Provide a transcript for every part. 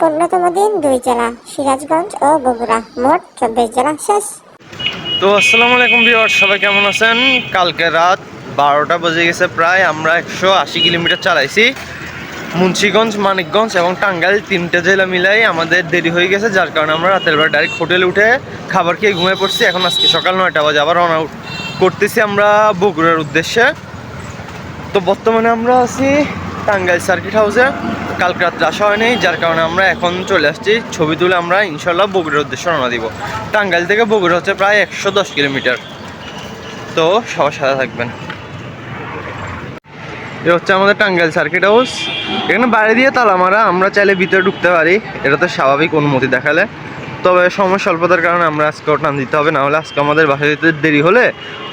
পনেরোতম দিন দুই জেলা, সিরাজগঞ্জ ও বগুড়া। মোট চব্বিশ জেলা শেষ। তো আসসালামু আলাইকুম ভিউয়ার সবাই কেমন আছেন? কালকে রাত বারোটা বেজে গেছে প্রায়, আমরা একশো আশি কিলোমিটার চালাইছি। মুন্সিগঞ্জ, মানিকগঞ্জ এবং টাঙ্গাইল তিনটে জেলা মিলাই আমাদের দেরি হয়ে গেছে, যার কারণে আমরা রাতের বেলা ডাইরেক্ট হোটেলে উঠে খাবার খেয়ে ঘুমিয়ে পড়ছি। এখন আজকে সকাল নয়টা বাজে, আবার রওনা করতেছি আমরা বগুড়ার উদ্দেশ্যে। তো বর্তমানে আমরা আছি টাঙ্গাইল সার্কিট হাউসে কালকে রাত্রে আসা হয়নি, যার কারণে আমরা এখন চলে আসছি। ছবি তুলে আমরা ইনশাল্লাহ বগুড়ার উদ্দেশ্যে রওনা দিব। টাঙ্গাইল থেকে বগুড়া হচ্ছে প্রায় একশো দশ কিলোমিটার। তো সবার সাথে থাকবেন। এ হচ্ছে আমাদের টাঙ্গাইল সার্কিট হাউস। এখানে বাইরে দিয়ে তালা মারা আমরা চাইলে ভিতরে ঢুকতে পারি। এটা তো স্বাভাবিক অনুমতি দেখালে। তবে সময় স্বল্পতার কারণে আমরা আজকে টান দিতে হবে। না হলে আজকে আমাদের বাসায় যেতে দেরি হলে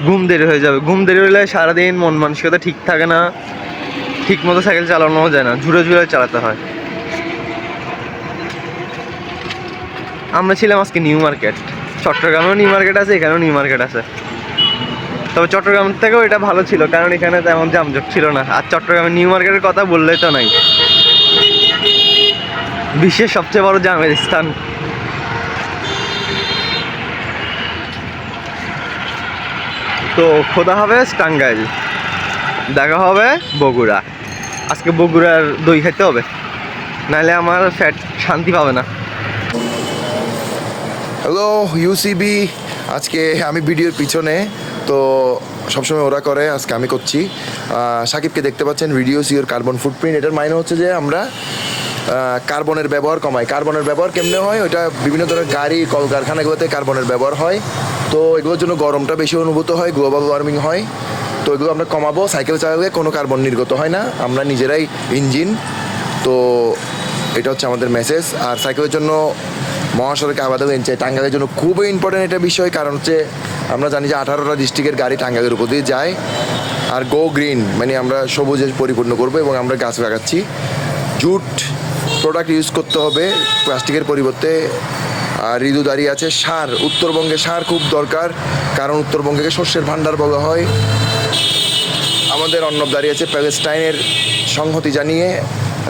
ঘুম দেরি হয়ে যাবে। ঘুম দেরি হলে সারাদিন মন মানসিকতা ঠিক থাকে না। ঠিক মতো সাইকেল চালানো যায় না, ঝুড়ে ঝুড়ে চালাতে হয়। আমরা ছিলাম আজকে নিউ মার্কেট। চট্টগ্রামেও নিউ মার্কেট আছে, এখানেও নিউ মার্কেট আছে। তবে চট্টগ্রাম থেকেও এটা ভালো ছিল, কারণ এখানে তেমন জামজট ছিল না। আর চট্টগ্রামের নিউ মার্কেটের কথা বললেই তো নাই। বিশ্বের সবচেয়ে বড় জামের স্থান। তো খোদা হবে টাঙ্গাইল। দেখা হবে বগুড়া। আজকে বগুড়ার দই খেতে হবে। নাহলে আমার ফ্যাট শান্তি পাবে না। হ্যালো ইউসিবি আজকে আমি ভিডিওর পিছনে, তো সবসময় ওরা করে, আজকে আমি করছি। সাকিবকে দেখতে পাচ্ছেন রিডিউস ইউর কার্বন ফুটপ্রিন্ট এটার মাইনে হচ্ছে যে আমরা কার্বনের ব্যবহার কমাই। কার্বনের ব্যবহার কেমনে হয়? ওইটা বিভিন্ন ধরনের গাড়ি কলকারখানাগুলোতে কার্বনের ব্যবহার হয়। তো এগুলোর জন্য গরমটা বেশি অনুভূত হয় গ্লোবাল ওয়ার্মিং হয়। তো এগুলো আমরা কমাবো, সাইকেল চালালে কোনো কার্বন নির্গত হয় না, আমরা নিজেরাই ইঞ্জিন। তো এটা হচ্ছে আমাদের মেসেজ আর সাইকেলের জন্য মহাসড়কে আবাদও এনছে টাঙ্গাইলের জন্য খুবই ইম্পর্টেন্ট একটা বিষয়, কারণ হচ্ছে আমরা জানি যে আঠারোটা ডিস্ট্রিক্টের গাড়ি টাঙ্গাইলের উপর দিয়ে যায়। আর গো গ্রিন মানে আমরা সবুজে পরিপূর্ণ করব এবং আমরা গাছ লাগাচ্ছি। জুট প্রোডাক্ট ইউজ করতে হবে, প্লাস্টিকের পরিবর্তে ঋতু দাঁড়িয়ে আছে সার। উত্তরবঙ্গে সার খুব দরকার, কারণ উত্তরবঙ্গকে শস্যের ভাণ্ডার বলা হয়। আমাদের অর্ণব দাঁড়িয়ে আছে প্যালেস্টাইনের সংহতি জানিয়ে।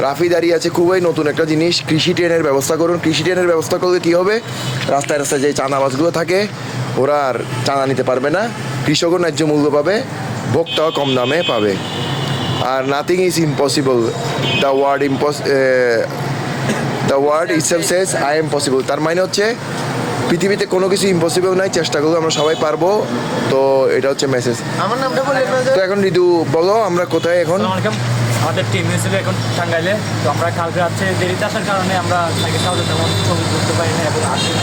রাফি দাঁড়িয়ে আছে খুবই নতুন একটা জিনিস, কৃষি ট্রেনের ব্যবস্থা করুন। কৃষি ট্রেনের ব্যবস্থা করলে কী হবে? রাস্তায় রাস্তায় যে চাঁদাবাজগুলো থাকে, ওরা আর চাঁদা নিতে পারবে না। কৃষকও ন্যায্য মূল্য পাবে, ভোক্তাও কম দামে পাবে। আর nothing is impossible the word impossible the word itself says I am possible তার মানে হচ্ছে পৃথিবীতে কোনো কিছু ইম্পসিবল নাই চেষ্টা করলে আমরা সবাই পারব। তো এটা হচ্ছে মেসেজ আমার নামটা বলে তো এখন ঋতু বলো আমরা কোথায় এখন? আমাদের টিম ছিল এখন টাঙ্গাইলে। তো আমরা কালকে রাত্রে দেরিতে আসার কারণে আমরা সাইকেল সাউন্ডে তেমন ছবি তুলতে পারি না এবং আসি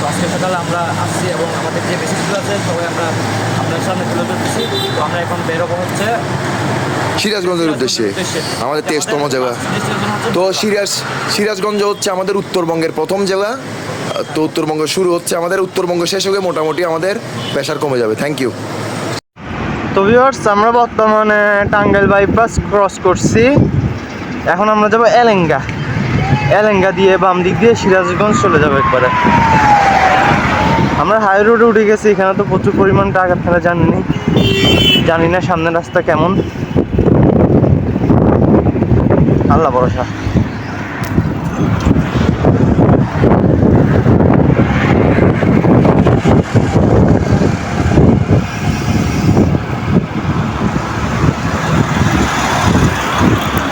তো আজকে সকালে আমরা আসছি এবং আমাদের যে বেসিসগুলো আছে সবাই আমরা আপনার সামনে তুলে ধরতেছি। তো আমরা এখন বেরোবো হচ্ছে সিরাজগঞ্জের উদ্দেশ্যে। আমাদের তেইশতম জেলা। তো সিরাজ সিরাজগঞ্জ হচ্ছে আমাদের উত্তরবঙ্গের প্রথম জেলা। তো উত্তরবঙ্গ শুরু হচ্ছে আমাদের। উত্তরবঙ্গ শেষ হয়ে মোটামুটি আমাদের প্রেশার কমে যাবে। থ্যাংক ইউ তো ভিউয়ার্স আমরা বর্তমানে টাঙ্গাইল বাইপাস ক্রস করছি। এখন আমরা যাব এলেঙ্গা। এলেঙ্গা দিয়ে বাম দিক দিয়ে সিরাজগঞ্জ চলে যাব একবারে। আমরা হাই রোডে উঠে গেছি, এখানে তো প্রচুর পরিমাণ টাকা ফেলা জানিনি জানি না সামনের রাস্তা কেমন। আল্লাহ ভরসা।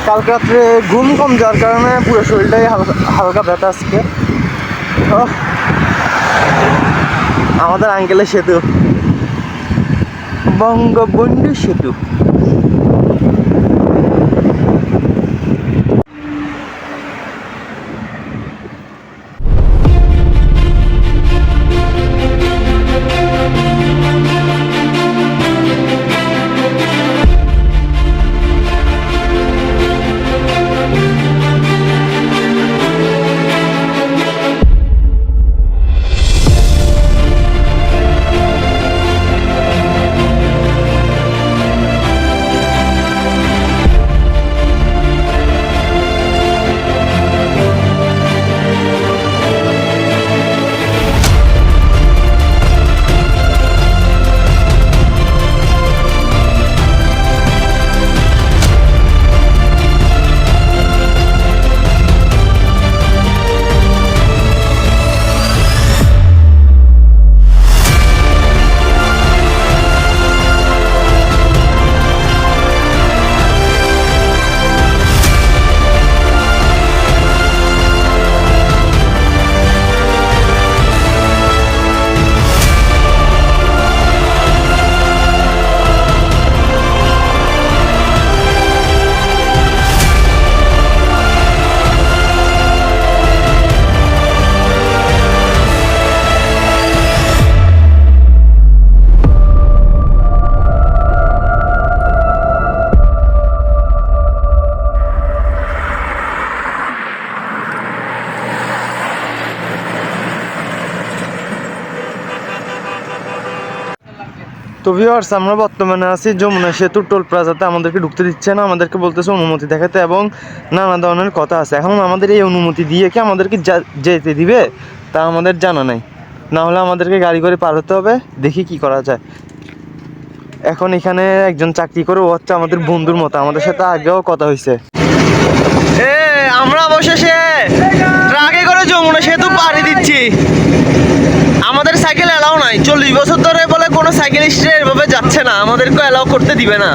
কালকে রাত্রে ঘুম কম যাওয়ার কারণে পুরো শরীরটাই হালকা ব্যথা আজকে। আমাদের আঙ্কেলের সেতু। বঙ্গবন্ধু সেতু। তো ভিউয়ার্স আমরা বর্তমানে আছি যমুনা সেতু টোল প্লাজাতে। আমাদেরকে ঢুকতে দিচ্ছে না, আমাদেরকে বলতেছে অনুমতি দেখাতে এবং নানা ধরনের কথা আছে। এখন আমাদের এই অনুমতি দিয়ে কি আমাদেরকে যেতে দিবে? তা আমাদের জানা নাই। না হলে আমাদেরকে গাড়ি করে পার হতে হবে, দেখি কি করা যায়। এখন এখানে একজন চাকরি করে, ও হচ্ছে আমাদের বন্ধুর মতো। আমাদের সাথে আগেও কথা হয়েছে। এ, আমরা অবশেষে ট্রাকে করে যমুনা সেতু পাড়ি দিচ্ছি। আমাদের সাইকেল এলাও নাই। চল্লিশ বছর ধরে বলে কোনো সাইকেলিস্ট এভাবে যাচ্ছে না। আমাদেরকে এলাও করতে দিবে না।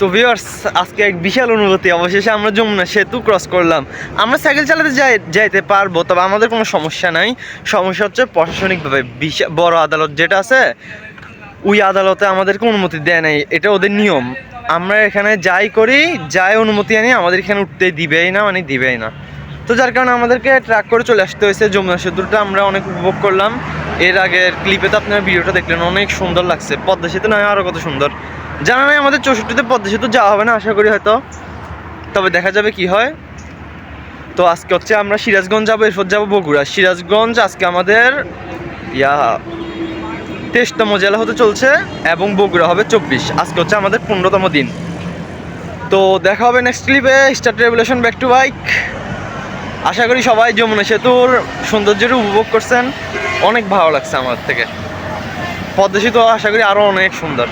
তো ভিউয়ার্স আজকে এক বিশাল অনুভূতি। অবশেষে আমরা যমুনা সেতু ক্রস করলাম। আমরা সাইকেল চালাতে যাই, যাইতে পারব, তবে আমাদের কোনো সমস্যা নাই। সমস্যা হচ্ছে প্রশাসনিকভাবে বিশাল বড় আদালত যেটা আছে, ওই আদালতে আমাদেরকে অনুমতি দেয় নাই। এটা ওদের নিয়ম। আমরা এখানে যাই করি, যাই অনুমতি আনি, আমাদের এখানে উঠতে দিবেই না মানে দিবেই না। তো যার কারণে আমাদেরকে ট্র্যাক করে চলে আসতে হয়েছে। যমুনা সেতুটা আমরা অনেক উপভোগ করলাম। এর আগের ক্লিপে তো আপনারা ভিডিওটা দেখলেন, অনেক সুন্দর লাগছে। পদ্মা সেতু নয় আরও কত সুন্দর। জানা নাই আমাদের চৌষট্টিতে পদ্মা সেতু যাওয়া হবে না, আশা করি হয়তো। তবে দেখা যাবে কি হয়। তো আজকে হচ্ছে আমরা সিরাজগঞ্জ যাব, এরপর যাব বগুড়া। সিরাজগঞ্জ আজকে আমাদের, ইয়া, তেইশতম জেলা হতে চলছে এবং বগুড়া হবে চব্বিশ। আজকে হচ্ছে আমাদের পনেরোতম দিন। তো দেখা হবে next ক্লিপে start revolution back to bike আশা করি সবাই যমুনা সেতুর সৌন্দর্যটা উপভোগ করছেন। অনেক ভালো লাগছে আমার থেকে। পদ্মা সেতু আশা করি আরও অনেক সুন্দর।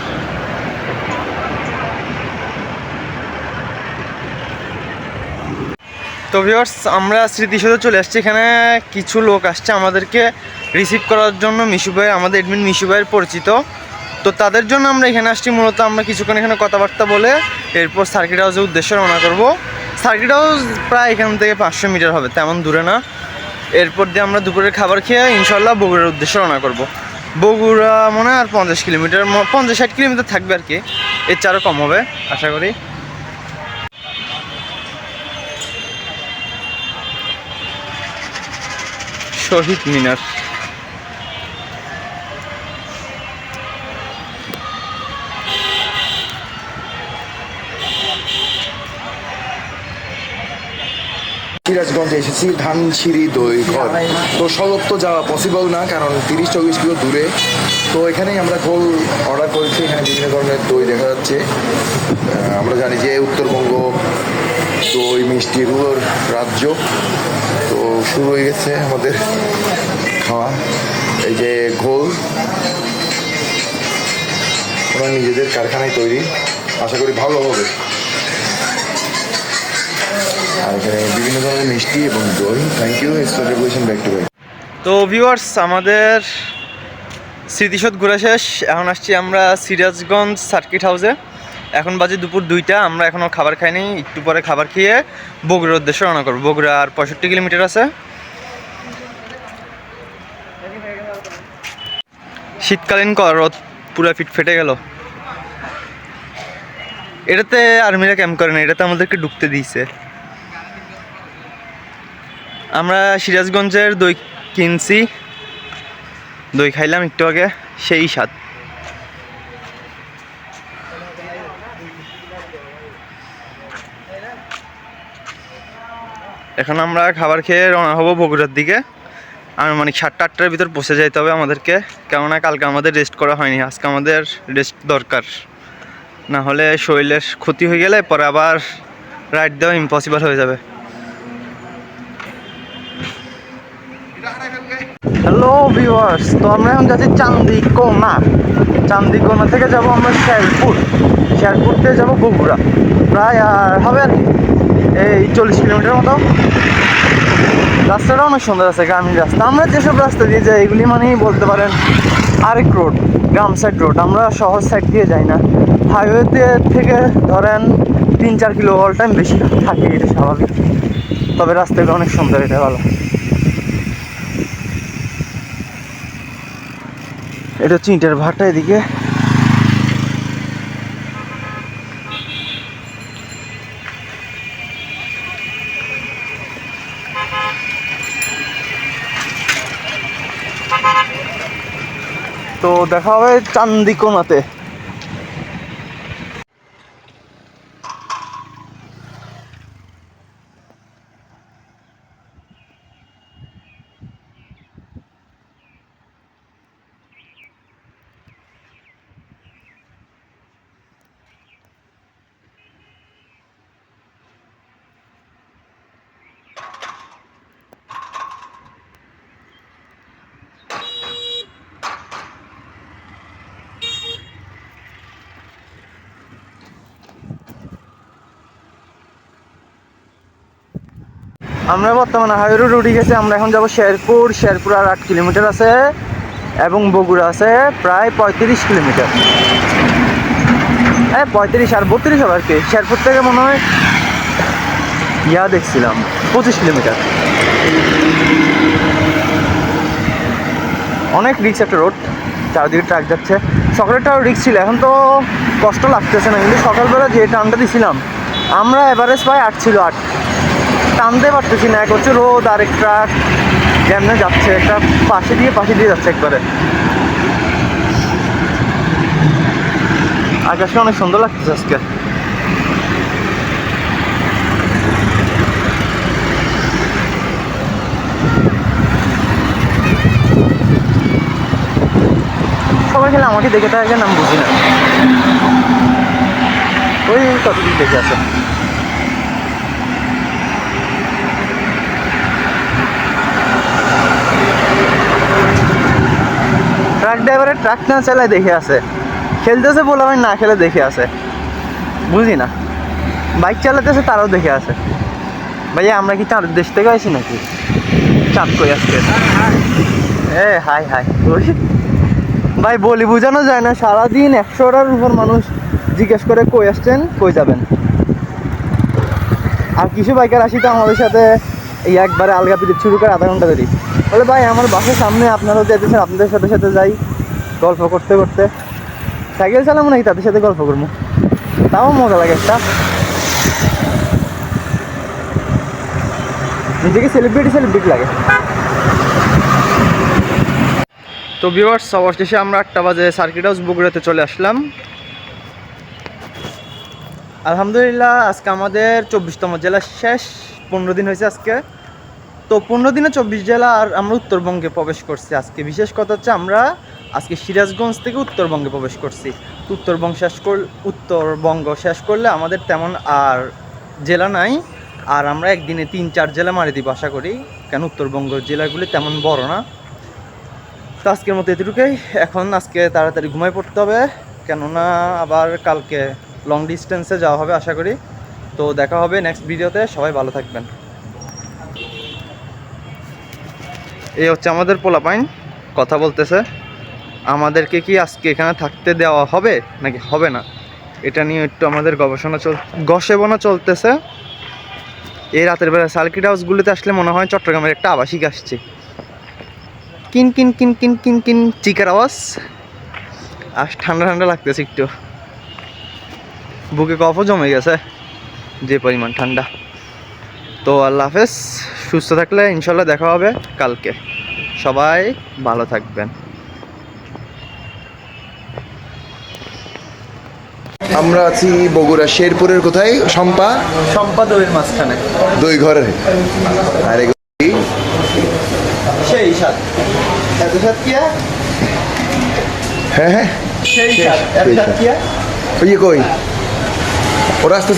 তো ভিউয়ার্স আমরা স্মৃতিসৌধে চলে আসছি। এখানে কিছু লোক আসছে আমাদেরকে রিসিভ করার জন্য। মিশু ভাই, আমাদের এডমিন মিশু ভাইয়ের পরিচিত। তো তাদের জন্য আমরা এখানে আসছি। মূলত আমরা কিছুক্ষণ এখানে কথাবার্তা বলে এরপর সার্কিট হাউসের উদ্দেশ্যে রওনা করব। সার্কিট হাউস প্রায় এখান থেকে পাঁচশো মিটার হবে, তেমন দূরে না। এরপর দিয়ে আমরা দুপুরের খাবার খেয়ে ইনশাল্লাহ বগুড়ার উদ্দেশ্যে রওনা করব। বগুড়া মনে হয় আর পঞ্চাশ কিলোমিটার, পঞ্চাশ ষাট কিলোমিটার থাকবে আর কি। এর চারও কম হবে, আশা করি। শহীদ মিনার। সিরাজগঞ্জে এসেছি, ধানসিঁড়ি দই ঘর। তো সড়ক যাওয়া পসিবল না, কারণ তিরিশ চল্লিশ কিলো দূরে। তো এখানেই আমরা গোল অর্ডার করেছি, এখানে বিভিন্ন ধরনের দই দেখা যাচ্ছে। আমরা জানি যে উত্তরবঙ্গ দই, মিষ্টি এগুলোর রাজ্য। শুরু হয়ে গেছে আমাদের খাওয়া। এই যে ঘোল। ওরা নিজেদের কারখানায় তৈরি। আশা করি ভালো হবে। আর এখানে বিভিন্ন ধরনের মিষ্টি এবং দই। Thank you expression back to back তো ভিউয়ার্স আমাদের স্মৃতিসৌধ ঘুরে শেষ। এখন আসছি আমরা সিরাজগঞ্জ সার্কিট হাউসে এখন বাজে দুপুর দুইটা, আমরা এখনও খাবার খাইনি, একটু পরে খাবার খেয়ে বগুড়ার উদ্দেশ্যে রওনা করব। বগুড়া আর পঁয়ষট্টি কিলোমিটার আছে। শীতকালীন ক- রোদ পুরো ফিট ফেটে গেল। এটাতে আর্মিরা ক্যাম্প করে না, এটাতে আমাদেরকে ঢুকতে দিয়েছে। আমরা সিরাজগঞ্জের দই কিনছি। দই খাইলাম একটু আগে, সেই স্বাদ। এখন আমরা খাবার খেয়ে রওনা হব বগুড়ার দিকে। আনুমানিক সাতটা, আটটার ভিতর পৌঁছে যাইতে হবে আমাদেরকে। কেননা কালকে আমাদের রেস্ট করা হয়নি, আজকে আমাদের রেস্ট দরকার। না হলে শরীরের ক্ষতি হয়ে গেলে পরে আবার রাইড দেওয়া ইম্পসিবল হয়ে যাবে। হ্যালো ভিউয়ার্স তো আমরা এখন যাচ্ছি চান্দিকোনা। চান্দিকোনা থেকে যাব আমরা শেরপুর। শেরপুর থেকে যাব বগুড়া। প্রায়, আর হবে আর কি? এই চল্লিশ কিলোমিটার মতো। রাস্তাটা অনেক সুন্দর আছে, গ্রামীণ রাস্তা। আমরা যেসব রাস্তা দিয়ে যাই, এগুলি মানেই বলতে পারেন আরেক রোড গ্রাম সাইড রোড আমরা শহর সাইড দিয়ে যাই না। হাইওয়েতে থেকে ধরেন তিন চার কিলো অল টাইম বেশি থাকে, এটা স্বাভাবিক। তবে রাস্তাগুলো অনেক সুন্দর, এটা ভালো। এটা হচ্ছে ইটের ভাটা এদিকে। তো দেখা হবে চান্দিকোনাতে। আমরা বর্তমানে হাইওয়ে রোড উঠে গেছি, আমরা এখন যাব শেরপুর। শেরপুর আর আট কিলোমিটার আছে এবং বগুড়া আছে প্রায় পঁয়ত্রিশ কিলোমিটার। হ্যাঁ পঁয়ত্রিশ আর বত্রিশ হবে আর কি? শেরপুর থেকে মনে হয় ইয়া দেখছিলাম, পঁচিশ কিলোমিটার। অনেক রিক্স একটা রোড চারদিকে ট্রাক যাচ্ছে। সকালেরটাও রিক্স ছিল, এখন তো কষ্ট লাগতেছে না, কিন্তু সকালবেলা যে টানটা দিছিলাম, আমরা এভারেজ প্রায় আট ছিল, আট। টানতে পারতেছি না, এক হচ্ছে রোদ আর এক ট্রাক যেমনে যাচ্ছে, একটা পাশে দিয়ে পাশে দিয়ে যাচ্ছে একবারে। আকাশটা অনেক সুন্দর লাগতেছে আজকে। সবাই খেলে আমাকে দেখে থাকে নাম বুঝি না। ওই কতদিন দেখে আছে? ট্রাক ড্রাইভারের ট্রাক না চালায় দেখে আছে। খেলতেছে বলে আমি না খেলে দেখে আছে। বুঝি না। বাইক চালাতেছে তারাও দেখে আছে। ভাইয়া, আমরা কি চাঁদের দেশ থেকে আইছি নাকি? চাঁদ কই আজকে? এ, হাই হাই। ভাই, বলি বোঝানো যায় না। সারাদিন একশোটার উপর মানুষ জিজ্ঞেস করে কই আসছেন, কই যাবেন। আর কিছু বাইকার আসি তো আমাদের সাথে এই একবারে আলগা পিরিয়ড শুরু করে আধা ঘণ্টা দেরি বলে, ভাই, আমার বাসার সামনে আপনারাও যেতেছেন আপনাদের সাথে সাথে যাই, গল্প করতে করতে। সাইকেল চালাবো নাকি তাদের সাথে গল্প করব? তাও মজা লাগে একটা। নিজেকে সেলিব্রিটি সেলিব্রিটি লাগে। তো ভিউয়ার্স অবশেষে আমরা আটটা বাজে সার্কিট হাউস বগুড়াতে চলে আসলাম। আলহামদুলিল্লাহ, আজকে আমাদের চব্বিশতম জেলা শেষ। পনেরো দিন হয়েছে আজকে। তো পনেরো দিনে চব্বিশ জেলা আর আমরা উত্তরবঙ্গে প্রবেশ করছি আজকে। বিশেষ কথা হচ্ছে আমরা আজকে সিরাজগঞ্জ থেকে উত্তরবঙ্গে প্রবেশ করছি। উত্তরবঙ্গ শেষ কর উত্তরবঙ্গ শেষ করলে আমাদের তেমন আর জেলা নাই। আর আমরা একদিনে তিন, চার জেলা মারি দিব আশা করি, কেন উত্তরবঙ্গ জেলাগুলি তেমন বড় না। তো আজকের মতো এতটুকুই। এখন আজকে তাড়াতাড়ি ঘুমাই পড়তে হবে, কেননা আবার কালকে লং ডিস্টেন্সে যাওয়া হবে আশা করি। তো দেখা হবে নেক্সট ভিডিওতে সবাই ভালো থাকবেন। এই হচ্ছে আমাদের পোলাপাইন কথা বলতেছে, আমাদেরকে কি আজকে এখানে থাকতে দেওয়া হবে নাকি হবে না? এটা নিয়ে একটু আমাদের গবেষণা চল গসেবনা চলতেছে। এই রাতের বেলা সার্কিট হাউসগুলিতে আসলে মনে হয় চট্টগ্রামের একটা আবাসিক আসছে। কিন কিন কিন কিন কিন কিন, চিকার আওয়াজ। আর ঠান্ডা ঠান্ডা লাগতেছে একটু। বুকে কফও জমে গেছে, যে পরিমাণ ঠান্ডা। তো আল্লাহ হাফেজ। সুস্থ থাকলে ইনশাল্লাহ দেখা হবে কালকে। সবাই ভালো থাকবেন। আমরা আছি বগুড়া শেরপুরের কোথায়? শম্পা? সম্পাদকের মাঝখানে। দুই ঘরের। আর কি? সেই সাত এত সাত কিয়া হ্যাঁ হ্যাঁ। সেই সাত এত সাত ওই কই? ওরা আসতে